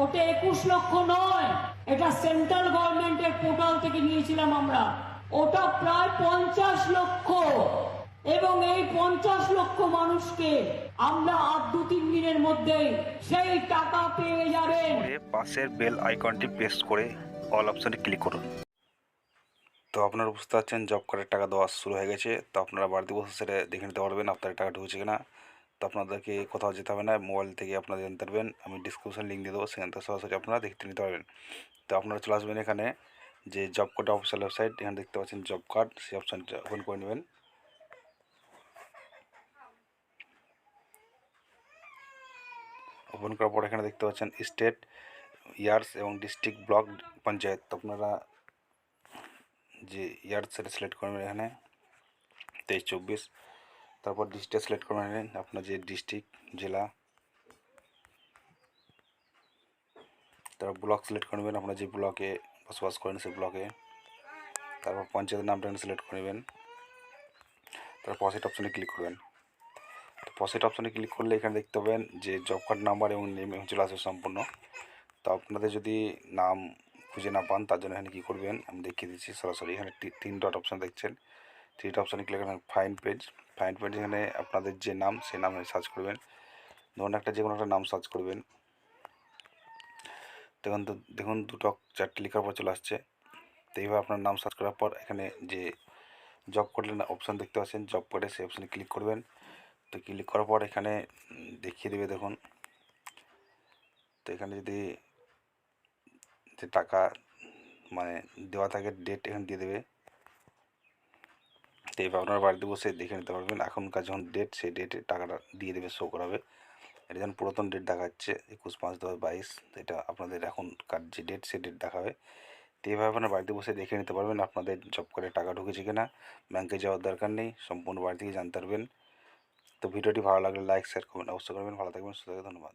ওটা একুশ লক্ষ নয়। এটা সেন্ট্রাল গভর্নমেন্টের পোর্টাল থেকে নিয়েছিলাম আমরা। ওটা প্রায় পঞ্চাশ লক্ষ। এবং এই পঞ্চাশ লক্ষ মানুষকে আমরা আর দু তিন দিনের মধ্যেই সেই টাকা পেয়ে যাবেন। পাশের বেল আইকনটি প্রেস করে অল অপশানে ক্লিক করুন। তো আপনারা বুঝতে পারছেন, জব কার্ডের টাকা দেওয়া শুরু হয়ে গেছে। তো আপনারা বাড়িতে বসে সেটা দেখে নিতে পারবেন আপনার টাকা ঢুকছে কিনা। তো আপনাদেরকে কোথাও যেতে হবে না মোবাইল থেকে আপনারা জানতে পারবেন, আমি ডিসক্রিপশন লিঙ্ক দিয়ে দেবো, সেখান থেকে সরাসরি আপনারা দেখতে নিতে পারবেন। তো আপনারা চলে আসবেন এখানে, যে জব কার্ড অফিসিয়াল ওয়েবসাইট এখানে দেখতে পাচ্ছেন জব কার্ড সেই অপশানটা ওপেন করে নেবেন। ওপেন করার পর এখানে দেখতে পাচ্ছেন স্টেট ইয়ার্স এবং ডিস্ট্রিক্ট ব্লক পঞ্চায়েত। আপনারা যে ইয়ার্স সেটা সিলেক্ট করবেন এখানে, তেইশ, চব্বিশ। তারপর ডিস্ট্রিক্ট সিলেক্ট করে এখানে আপনার যে ডিস্ট্রিক্ট জেলা। তারপর ব্লক সিলেক্ট করে নেবেন, আপনার যে ব্লকে বসবাস করেন সেই ব্লকে তারপর পঞ্চায়েতের নামটা সিলেক্ট করে নেবেন। তারপর পসেট অপশানে ক্লিক করবেন। তো পসেট অপশানে ক্লিক করলে এখানে দেখতে পাবেন যে জব কার্ড নাম্বার এবং নেম চলে আসবে সম্পূর্ণ। তো আপনাদের যদি নাম খুঁজে না পান, তার জন্য এখানে কী করবেন? আমি দেখিয়ে দিচ্ছি সরাসরি। এখানে তিন ডট অপশান দেখছেন। ডট অপশানে ক্লিক করেন ফাইন পেজ ফাইন পেজ এখানে আপনাদের যে নাম, সে নামে সার্চ করবেন। ধরুন একটা যে কোনো একটা নাম সার্চ করবেন। দেখুন তো, দেখুন দুটো চারটে লেখার পর চলে আসছে। তো এইভাবে আপনার নাম সার্চ করার পর এখানে যে জব কোডের অপশান দেখতে পাচ্ছেন জব কোডে সেই অপশানে ক্লিক করবেন। তো ক্লিক করার পর এখানে দেখিয়ে দেবে দেখুন। তো এখানে যদি যে টাকা মানে দেওয়া থাকে ডেট এখানে দিয়ে দেবে। এইভাবে আপনার বাড়িতে বসে দেখে নিতে পারবেন, এখনকার যখন ডেট সেই ডেটে টাকাটা দিয়ে দেবে শো করাবে। এটা যেমন পুরাতন ডেট দেখাচ্ছে, একুশ পাঁচ দু হাজার বাইশ, এটা আপনাদের এখনকার যে ডেট সেই ডেট দেখাবে। তো এইভাবে আপনার বাড়িতে বসে দেখে নিতে পারবেন আপনাদের জব করে টাকা ঢুকেছে কিনা। ব্যাংকে যাওয়ার দরকার নেই, সম্পূর্ণ বাড়ি থেকে জানতে পারবেন। তো ভিডিওটি ভালো লাগলে লাইক শেয়ার করবেন অবশ্যই করবেন। ভালো থাকবেন, সুস্থ ধন্যবাদ।